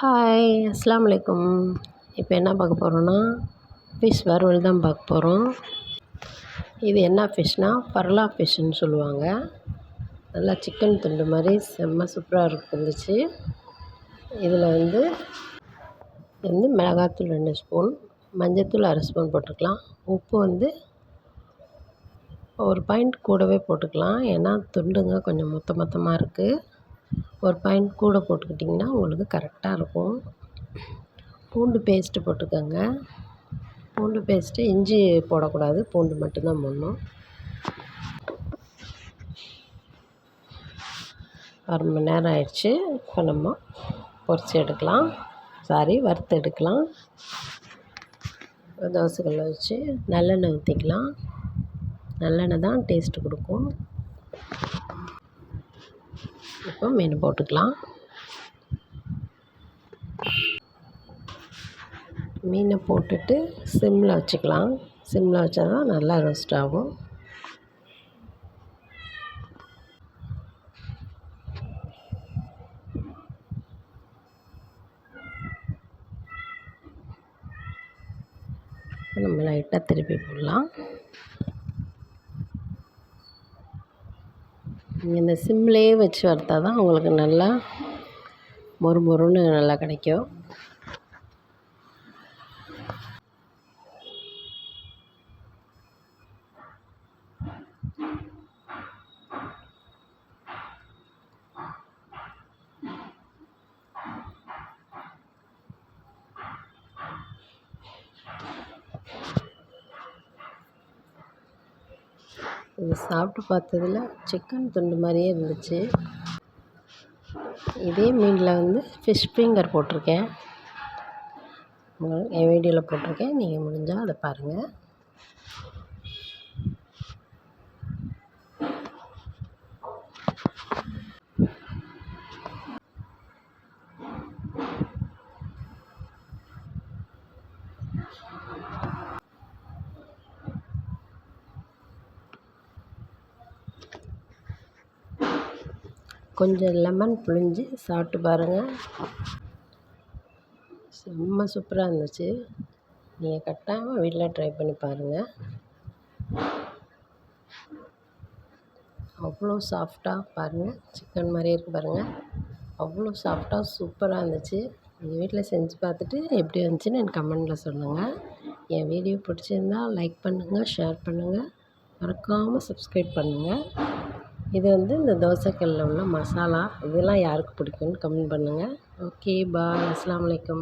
Hi அஸ்லாம் வலைக்கும் இப்போ என்ன பார்க்க போகிறோன்னா ஃபிஷ் வறுவல் தான் பார்க்க போகிறோம் இது என்ன ஃபிஷ்னால் பர்லா ஃபிஷ்ஷுன்னு சொல்லுவாங்க. நல்லா சிக்கன் துண்டு மாதிரி செம்ம சூப்பராக இருந்துச்சு. இதில் வந்து வந்து மிளகாத்தூள் ரெண்டு ஸ்பூன் மஞ்சத்தூள் அரை ஸ்பூன் போட்டுக்கலாம். உப்பு வந்து ஒரு பாயிண்ட் கூடவே போட்டுக்கலாம். ஏன்னா துண்டுங்க கொஞ்சம் மொத்த மொத்தமாக இருக்குது ஒரு பாயிண்ட் கூட போட்டுக்கிட்டிங்கன்னா உங்களுக்கு கரெக்டாக இருக்கும். பூண்டு பேஸ்ட்டு போட்டுக்கோங்க. பூண்டு பேஸ்ட்டு இஞ்சி போடக்கூடாது. பூண்டு மட்டும்தான் போடணும். அரை மணி நேரம் ஆயிடுச்சு. இப்போ நம்ம பொரித்து எடுக்கலாம். சாரி வறுத்து எடுக்கலாம். தோசைக்கல்ல வச்சு நல்லெண்ணெய் ஊற்றிக்கலாம் நல்லெண்ணெய் தான் டேஸ்ட்டு கொடுக்கும். இப்போ மீன் போட்டுக்கலாம். மீனை போட்டுட்டு சிம்மில் வச்சுக்கலாம். சிம்மில் வச்சா தான் நல்லா ரோஸ்ட் ஆகும். நம்ம லைட்டாக திருப்பி போடலாம். இந்த சிம்லேயே வச்சு வறுத்தால் தான் உங்களுக்கு நல்லா மொறு மொறுன்னு நல்லா கிடைக்கும். இது சாப்பிட்டு பார்த்ததுல சிக்கன் துண்டு மாதிரியே இருந்துச்சு. இதே மீனில் வந்து ஃபிஷ் ஃபிங்கர் போட்டிருக்கேன். என் வீடியோவில் போட்டிருக்கேன். நீங்கள் முடிஞ்சால் அதை பாருங்கள் கொஞ்சம் லெமன் புழிஞ்சு சாப்பிட்டு பாருங்கள் செம்ம சூப்பராக இருந்துச்சு. நீங்கள் கட்டாயமாக வீட்டில் ட்ரை பண்ணி பாருங்கள் அவ்வளோ சாஃப்டாக பாருங்கள் சிக்கன் மாதிரியே இருக்குது பாருங்கள் அவ்வளோ சாஃப்டாக சூப்பராக இருந்துச்சு. எங்கள் வீட்டில் செஞ்சு பார்த்துட்டு எப்படி இருந்துச்சுன்னு எனக்கு கமெண்டில் சொல்லுங்கள் என் வீடியோ பிடிச்சிருந்தா லைக் பண்ணுங்கள் ஷேர் பண்ணுங்கள் மறக்காமல் சப்ஸ்கிரைப் பண்ணுங்கள் இது வந்து இந்த தோசைக்கல்லில் உள்ள மசாலா. இதெல்லாம் யாருக்கு பிடிக்குன்னு கமெண்ட் பண்ணுங்கள் ஓகே பாய். அஸ்லாம் வலைக்கம்